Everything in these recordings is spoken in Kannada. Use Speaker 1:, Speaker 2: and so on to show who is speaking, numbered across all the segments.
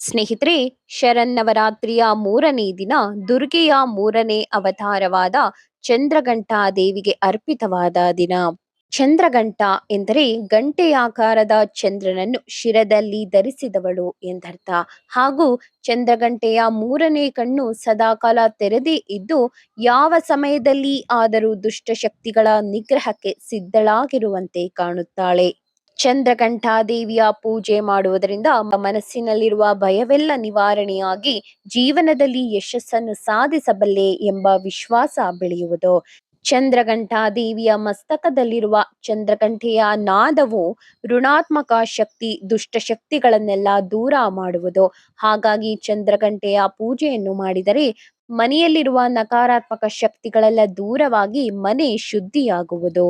Speaker 1: ಸ್ನೇಹಿತರೆ, ಶರನ್ನವರಾತ್ರಿಯ ಮೂರನೇ ದಿನ ದುರ್ಗೆಯ ಮೂರನೇ ಅವತಾರವಾದ ಚಂದ್ರಘಂಟಾ ದೇವಿಗೆ ಅರ್ಪಿತವಾದ ದಿನ. ಚಂದ್ರಘಂಟ ಎಂದರೆ ಗಂಟೆಯಾಕಾರದ ಚಂದ್ರನನ್ನು ಶಿರದಲ್ಲಿ ಧರಿಸಿದವಳು ಎಂದರ್ಥ. ಹಾಗೂ ಚಂದ್ರಗಂಟೆಯ ಮೂರನೇ ಕಣ್ಣು ಸದಾಕಾಲ ತೆರೆದೇ ಇದ್ದು, ಯಾವ ಸಮಯದಲ್ಲಿ ಆದರೂ ದುಷ್ಟಶಕ್ತಿಗಳ ನಿಗ್ರಹಕ್ಕೆ ಸಿದ್ಧಳಾಗಿರುವಂತೆ ಕಾಣುತ್ತಾಳೆ. ಚಂದ್ರಘಂಟಾ ದೇವಿಯ ಪೂಜೆ ಮಾಡುವುದರಿಂದ ಮನಸ್ಸಿನಲ್ಲಿರುವ ಭಯವೆಲ್ಲ ನಿವಾರಣೆಯಾಗಿ ಜೀವನದಲ್ಲಿ ಯಶಸ್ಸನ್ನು ಸಾಧಿಸಬಲ್ಲೆ ಎಂಬ ವಿಶ್ವಾಸ ಬೆಳೆಯುವುದು. ಚಂದ್ರಘಂಟಾ ದೇವಿಯ ಮಸ್ತಕದಲ್ಲಿರುವ ಚಂದ್ರಕಂಠೆಯ ನಾದವು ಋಣಾತ್ಮಕ ಶಕ್ತಿ ದುಷ್ಟಶಕ್ತಿಗಳನ್ನೆಲ್ಲ ದೂರ ಮಾಡುವುದು. ಹಾಗಾಗಿ ಚಂದ್ರಗಂಟೆಯ ಪೂಜೆಯನ್ನು ಮಾಡಿದರೆ ಮನೆಯಲ್ಲಿರುವ ನಕಾರಾತ್ಮಕ ಶಕ್ತಿಗಳೆಲ್ಲ ದೂರವಾಗಿ ಮನೆ ಶುದ್ಧಿಯಾಗುವುದು.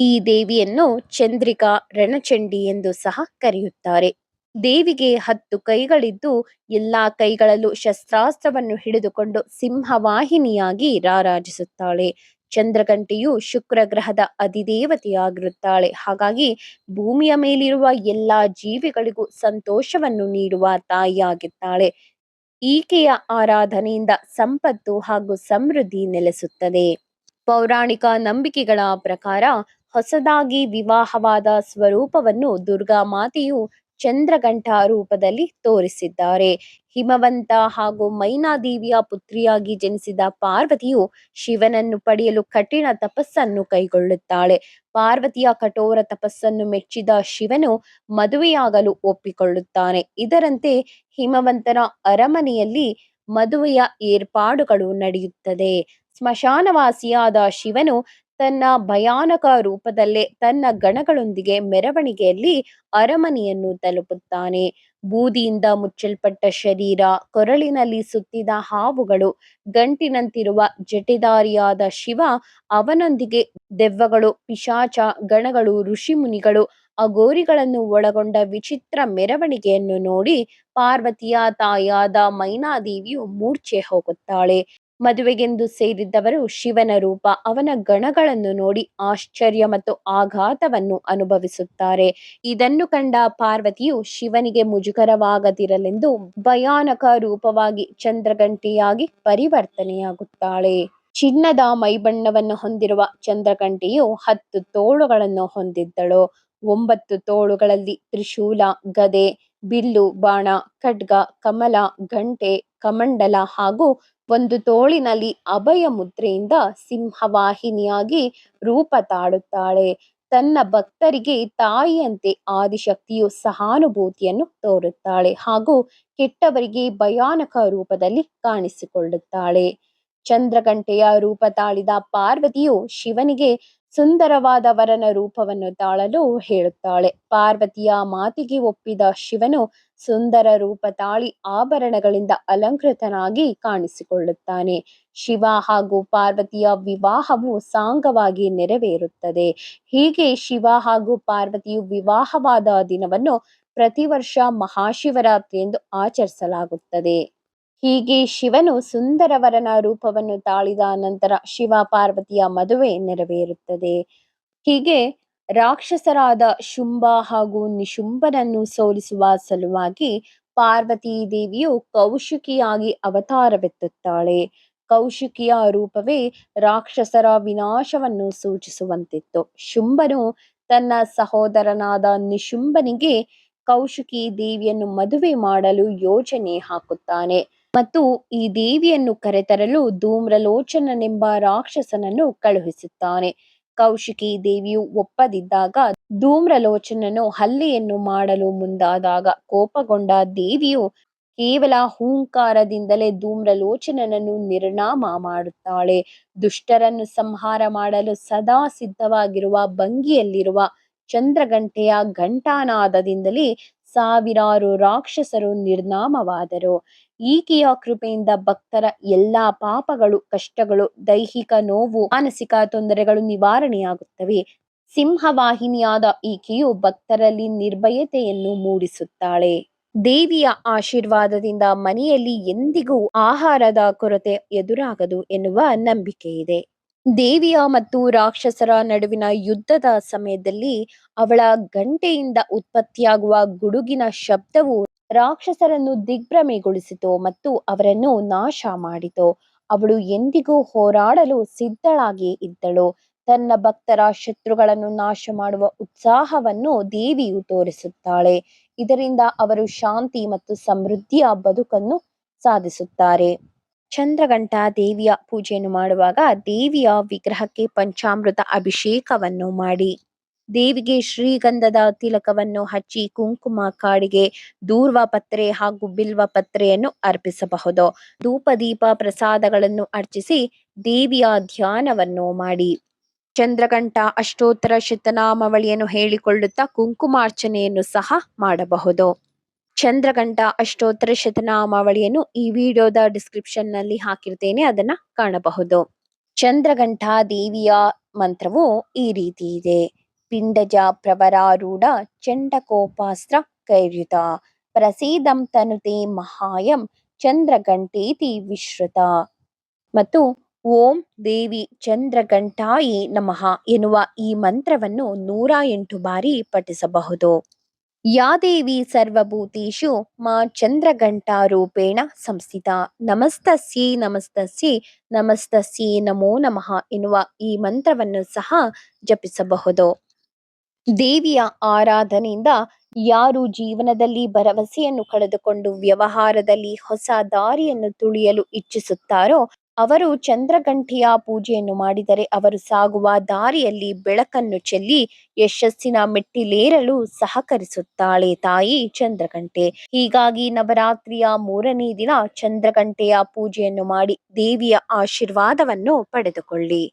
Speaker 1: ಈ ದೇವಿಯನ್ನು ಚಂದ್ರಿಕಾ ರಣಚಂಡಿ ಎಂದು ಸಹ ಕರೆಯುತ್ತಾರೆ. ದೇವಿಗೆ ಹತ್ತು ಕೈಗಳಿದ್ದು ಎಲ್ಲಾ ಕೈಗಳಲ್ಲೂ ಶಸ್ತ್ರಾಸ್ತ್ರವನ್ನು ಹಿಡಿದುಕೊಂಡು ಸಿಂಹವಾಹಿನಿಯಾಗಿ ರಾರಾಜಿಸುತ್ತಾಳೆ. ಚಂದ್ರಗಂಟೆಯು ಶುಕ್ರ ಗ್ರಹದ ಅಧಿದೇವತೆಯಾಗಿರುತ್ತಾಳೆ. ಹಾಗಾಗಿ ಭೂಮಿಯ ಮೇಲಿರುವ ಎಲ್ಲಾ ಜೀವಿಗಳಿಗೂ ಸಂತೋಷವನ್ನು ನೀಡುವ ತಾಯಿಯಾಗಿದ್ದಾಳೆ ಈಕೆಯ ಆರಾಧನೆಯಿಂದ ಸಂಪತ್ತು ಹಾಗೂ ಸಮೃದ್ಧಿ ನೆಲೆಸುತ್ತದೆ. ಪೌರಾಣಿಕ ನಂಬಿಕೆಗಳ ಪ್ರಕಾರ ಹೊಸದಾಗಿ ವಿವಾಹವಾದ ಸ್ವರೂಪವನ್ನು ದುರ್ಗಾ ಮಾತೆಯು ಚಂದ್ರಘಂಟ ರೂಪದಲ್ಲಿ ತೋರಿಸಿದ್ದಾರೆ. ಹಿಮವಂತ ಹಾಗೂ ಮೈನಾದೇವಿಯ ಪುತ್ರಿಯಾಗಿ ಜನಿಸಿದ ಪಾರ್ವತಿಯು ಶಿವನನ್ನು ಪಡೆಯಲು ಕಠಿಣ ತಪಸ್ಸನ್ನು ಕೈಗೊಳ್ಳುತ್ತಾಳೆ. ಪಾರ್ವತಿಯ ಕಠೋರ ತಪಸ್ಸನ್ನು ಮೆಚ್ಚಿದ ಶಿವನು ಮದುವೆಯಾಗಲು ಒಪ್ಪಿಕೊಳ್ಳುತ್ತಾನೆ. ಇದರಂತೆ ಹಿಮವಂತನ ಅರಮನೆಯಲ್ಲಿ ಮದುವೆಯ ಏರ್ಪಾಡುಗಳು ನಡೆಯುತ್ತದೆ. ಸ್ಮಶಾನವಾಸಿಯಾದ ಶಿವನು ತನ್ನ ಭಯಾನಕ ರೂಪದಲ್ಲೇ ತನ್ನ ಗಣಗಳೊಂದಿಗೆ ಮೆರವಣಿಗೆಯಲ್ಲಿ ಅರಮನೆಯನ್ನು ತಲುಪುತ್ತಾನೆ. ಬೂದಿಯಿಂದ ಮುಚ್ಚಲ್ಪಟ್ಟ ಶರೀರ, ಕೊರಳಿನಲ್ಲಿ ಸುತ್ತಿದ ಹಾವುಗಳು, ಗಂಟಿನಂತಿರುವ ಜಟಿದಾರಿಯಾದ ಶಿವ, ಅವನೊಂದಿಗೆ ದೆವ್ವಗಳು, ಪಿಶಾಚ, ಗಣಗಳು, ಋಷಿಮುನಿಗಳು ಅಗೋರಿಗಳನ್ನು ಒಳಗೊಂಡ ವಿಚಿತ್ರ ಮೆರವಣಿಗೆಯನ್ನು ನೋಡಿ ಪಾರ್ವತಿಯ ತಾಯಾದ ಮೈನಾದೇವಿಯು ಮೂರ್ಛೆ ಹೋಗುತ್ತಾಳೆ. ಮದುವೆಗೆಂದು ಸೇರಿದ್ದವರು ಶಿವನ ರೂಪ, ಅವನ ಗಣಗಳನ್ನು ನೋಡಿ ಆಶ್ಚರ್ಯ ಮತ್ತು ಆಘಾತವನ್ನು ಅನುಭವಿಸುತ್ತಾರೆ. ಇದನ್ನು ಕಂಡ ಪಾರ್ವತಿಯು ಶಿವನಿಗೆ ಮುಜುಗರವಾಗದಿರಲೆಂದು ಭಯಾನಕ ರೂಪವಾಗಿ ಚಂದ್ರಗಂಟೆಯಾಗಿ ಪರಿವರ್ತನೆಯಾಗುತ್ತಾಳೆ. ಚಿನ್ನದ ಮೈಬಣ್ಣವನ್ನು ಹೊಂದಿರುವ ಚಂದ್ರಗಂಟೆಯು ಹತ್ತು ತೋಳುಗಳನ್ನು ಹೊಂದಿದ್ದಳು. ಒಂಬತ್ತು ತೋಳುಗಳಲ್ಲಿ ತ್ರಿಶೂಲ, ಗದೆ, ಬಿಲ್ಲು, ಬಾಣ, ಖಡ್ಗ, ಕಮಲ, ಗಂಟೆ, ಕಮಂಡಲ ಹಾಗೂ ಒಂದು ತೋಳಿನಲ್ಲಿ ಅಭಯ ಮುದ್ರೆಯಿಂದ ಸಿಂಹವಾಹಿನಿಯಾಗಿ ರೂಪ ತಾಳುತ್ತಾಳೆ. ತನ್ನ ಭಕ್ತರಿಗೆ ತಾಯಿಯಂತೆ ಆದಿಶಕ್ತಿಯು ಸಹಾನುಭೂತಿಯನ್ನು ತೋರುತ್ತಾಳೆ ಹಾಗೂ ಕೆಟ್ಟವರಿಗೆ ಭಯಾನಕ ರೂಪದಲ್ಲಿ ಕಾಣಿಸಿಕೊಳ್ಳುತ್ತಾಳೆ. ಚಂದ್ರಗಂಟೆಯ ರೂಪ ತಾಳಿದ ಪಾರ್ವತಿಯು ಶಿವನಿಗೆ ಸುಂದರವಾದ ವರನ ರೂಪವನ್ನು ತಾಳಲು ಹೇಳುತ್ತಾಳೆ. ಪಾರ್ವತಿಯ ಮಾತಿಗೆ ಒಪ್ಪಿದ ಶಿವನು ಸುಂದರ ರೂಪ ತಾಳಿ ಆಭರಣಗಳಿಂದ ಅಲಂಕೃತನಾಗಿ ಕಾಣಿಸಿಕೊಳ್ಳುತ್ತಾನೆ. ಶಿವ ಹಾಗೂ ಪಾರ್ವತಿಯ ವಿವಾಹವು ಸಾಂಗವಾಗಿ ನೆರವೇರುತ್ತದೆ. ಹೀಗೆ ಶಿವ ಹಾಗೂ ಪಾರ್ವತಿಯು ವಿವಾಹವಾದ ದಿನವನ್ನು ಪ್ರತಿ ವರ್ಷ ಮಹಾಶಿವರಾತ್ರಿ ಎಂದು ಆಚರಿಸಲಾಗುತ್ತದೆ. ಹೀಗೆ ಶಿವನು ಸುಂದರವರನ ರೂಪವನ್ನು ತಾಳಿದ ನಂತರ ಶಿವ ಪಾರ್ವತಿಯ ಮದುವೆ ನೆರವೇರುತ್ತದೆ. ಹೀಗೆ ರಾಕ್ಷಸರಾದ ಶುಂಭ ಹಾಗೂ ನಿಶುಂಭನನ್ನು ಸೋಲಿಸುವ ಸಲುವಾಗಿ ಪಾರ್ವತಿ ದೇವಿಯು ಕೌಶಿಕಿಯಾಗಿ ಅವತಾರವೆತ್ತುತ್ತಾಳೆ. ಕೌಶಿಕಿಯ ರೂಪವೇ ರಾಕ್ಷಸರ ವಿನಾಶವನ್ನು ಸೂಚಿಸುವಂತಿತ್ತು. ಶುಂಭನು ತನ್ನ ಸಹೋದರನಾದ ನಿಶುಂಭನಿಗೆ ಕೌಶಿಕಿ ದೇವಿಯನ್ನು ಮದುವೆ ಮಾಡಲು ಯೋಜನೆ ಹಾಕುತ್ತಾನೆ. ಮತ್ತು ಈ ದೇವಿಯನ್ನು ಕರೆತರಲು ಧೂಮ್ರಲೋಚನನೆಂಬ ರಾಕ್ಷಸನನ್ನು ಕಳುಹಿಸುತ್ತಾನೆ. ಕೌಶಿಕಿ ದೇವಿಯು ಒಪ್ಪದಿದ್ದಾಗ ಧೂಮ್ರಲೋಚನನು ಹಲ್ಲೆಯನ್ನು ಮಾಡಲು ಮುಂದಾದಾಗ ಕೋಪಗೊಂಡ ದೇವಿಯು ಕೇವಲ ಹೂಂಕಾರದಿಂದಲೇ ಧೂಮ್ರಲೋಚನನನ್ನು ನಿರ್ನಾಮ ಮಾಡುತ್ತಾಳೆ. ದುಷ್ಟರನ್ನು ಸಂಹಾರ ಮಾಡಲು ಸದಾ ಸಿದ್ಧವಾಗಿರುವ ಭಂಗಿಯಲ್ಲಿರುವ ಚಂದ್ರಗಂಟೆಯ ಘಂಟಾನಾದದಿಂದಲೇ ಸಾವಿರಾರು ರಾಕ್ಷಸರು ನಿರ್ನಾಮವಾದರು. ಈಕೆಯ ಕೃಪೆಯಿಂದ ಭಕ್ತರ ಎಲ್ಲಾ ಪಾಪಗಳು, ಕಷ್ಟಗಳು, ದೈಹಿಕ ನೋವು, ಮಾನಸಿಕ ತೊಂದರೆಗಳು ನಿವಾರಣೆಯಾಗುತ್ತವೆ. ಸಿಂಹವಾಹಿನಿಯಾದ ಈಕೆಯು ಭಕ್ತರಲ್ಲಿ ನಿರ್ಭಯತೆಯನ್ನು ಮೂಡಿಸುತ್ತಾಳೆ. ದೇವಿಯ ಆಶೀರ್ವಾದದಿಂದ ಮನೆಯಲ್ಲಿ ಎಂದಿಗೂ ಆಹಾರದ ಕೊರತೆ ಎದುರಾಗದು ಎನ್ನುವ ನಂಬಿಕೆ ಇದೆ ದೇವಿಯ ಮತ್ತು ರಾಕ್ಷಸರ ನಡುವಿನ ಯುದ್ಧದ ಸಮಯದಲ್ಲಿ ಅವಳ ಗಂಟೆಯಿಂದ ಉತ್ಪತ್ತಿಯಾಗುವ ಗುಡುಗಿನ ಶಬ್ದವು ರಾಕ್ಷಸರನ್ನು ದಿಗ್ಭ್ರಮೆಗೊಳಿಸಿತು ಮತ್ತು ಅವರನ್ನು ನಾಶ ಮಾಡಿತು. ಅವಳು ಎಂದಿಗೂ ಹೋರಾಡಲು ಸಿದ್ಧಳಾಗಿ ಇದ್ದಳು. ತನ್ನ ಭಕ್ತರ ಶತ್ರುಗಳನ್ನು ನಾಶ ಮಾಡುವ ಉತ್ಸಾಹವನ್ನು ದೇವಿಯು ತೋರಿಸುತ್ತಾಳೆ. ಇದರಿಂದ ಅವರು ಶಾಂತಿ ಮತ್ತು ಸಮೃದ್ಧಿಯ ಬದುಕನ್ನು ಸಾಧಿಸುತ್ತಾರೆ. ಚಂದ್ರಗಂಟ ದೇವಿಯ ಪೂಜೆಯನ್ನು ಮಾಡುವಾಗ ದೇವಿಯ ವಿಗ್ರಹಕ್ಕೆ ಪಂಚಾಮೃತ ಅಭಿಷೇಕವನ್ನು ಮಾಡಿ. ದೇವಿಗೆ ಶ್ರೀಗಂಧದ ತಿಲಕವನ್ನು ಹಚ್ಚಿ ಕುಂಕುಮ ಕಾಡಿಗೆ ದೂರ್ವ ಪತ್ರೆ ಹಾಗೂ ಬಿಲ್ವ ಪತ್ರೆಯನ್ನು ಅರ್ಪಿಸಬಹುದು. ಧೂಪ ದೀಪ ಪ್ರಸಾದಗಳನ್ನು ಅರ್ಚಿಸಿ ದೇವಿಯ ಧ್ಯಾನವನ್ನು ಮಾಡಿ. ಚಂದ್ರಘಂಠ ಅಷ್ಟೋತ್ತರ, ಶತನಾಮಾವಳಿಯನ್ನು ಹೇಳಿಕೊಳ್ಳುತ್ತಾ ಕುಂಕುಮಾರ್ಚನೆಯನ್ನು ಸಹ ಮಾಡಬಹುದು. ಚಂದ್ರಗಂಟ ಅಷ್ಟೋತ್ತರ, ಶತನಾಮಾವಳಿಯನ್ನು ಈ ವಿಡಿಯೋದ ಡಿಸ್ಕ್ರಿಪ್ಷನ್ನಲ್ಲಿ ಹಾಕಿರ್ತೇನೆ, ಅದನ್ನ ಕಾಣಬಹುದು. ಚಂದ್ರಘಂಠ ದೇವಿಯ ಮಂತ್ರವು ಈ ರೀತಿ ಇದೆ. ಪಿಂಡಜ ಪ್ರವರಾರೂಢ ಚಂಡಕೋಪಾಸ್ತ್ರ ಕೈರ್ಯುತ. ಪ್ರಸೀದಂ ತನುತೆ ಮಹಾಯಂ ಚಂದ್ರಘಂಟೇತಿ ವಿಶ್ರುತ. ಮತ್ತು ಓಂ ದೇವಿ ಚಂದ್ರಘಂಟಾಯಿ ನಮಃ ಎನ್ನುವ ಈ ಮಂತ್ರವನ್ನು ನೂರ ಎಂಟು ಬಾರಿ ಪಠಿಸಬಹುದು. ಯಾ ದೇವಿ ಸರ್ವಭೂತೇಷು ಮಾ ಚಂದ್ರಘಂಟಾರೂಪೇಣ ಸಂಸ್ಥಿತ. ನಮಸ್ತಸ್ಯೇ ನಮಸ್ತಸ್ಯೆ ನಮಸ್ತಸ್ಯೇ ನಮೋ ನಮಃ ಎನ್ನುವ ಈ ಮಂತ್ರವನ್ನು ಸಹ ಜಪಿಸಬಹುದು. ದೇವಿಯ ಆರಾಧನೆಯಿಂದ ಯಾರು ಜೀವನದಲ್ಲಿ ಭರವಸೆಯನ್ನು ಕಳೆದುಕೊಂಡು ವ್ಯವಹಾರದಲ್ಲಿ ಹೊಸ ದಾರಿಯನ್ನು ತುಳಿಯಲು ಇಚ್ಛಿಸುತ್ತಾರೋ, ಅವರು ಚಂದ್ರಗಂಟೆಯ ಪೂಜೆಯನ್ನು ಮಾಡಿದರೆ ಅವರು ಸಾಗುವ ದಾರಿಯಲ್ಲಿ ಬೆಳಕನ್ನು ಚೆಲ್ಲಿ ಯಶಸ್ಸಿನ ಮೆಟ್ಟಿಲೇರಲು ಸಹಕರಿಸುತ್ತಾಳೆ ತಾಯಿ ಚಂದ್ರಗಂಟೆ ಹೀಗಾಗಿ ನವರಾತ್ರಿಯ ಮೂರನೇ ದಿನ ಚಂದ್ರಗಂಟೆಯ ಪೂಜೆಯನ್ನು ಮಾಡಿ ದೇವಿಯ ಆಶೀರ್ವಾದವನ್ನು ಪಡೆದುಕೊಳ್ಳಿ.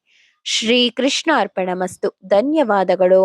Speaker 1: ಶ್ರೀ ಕೃಷ್ಣ ಅರ್ಪಣಮಸ್ತು ಧನ್ಯವಾದಗಳು.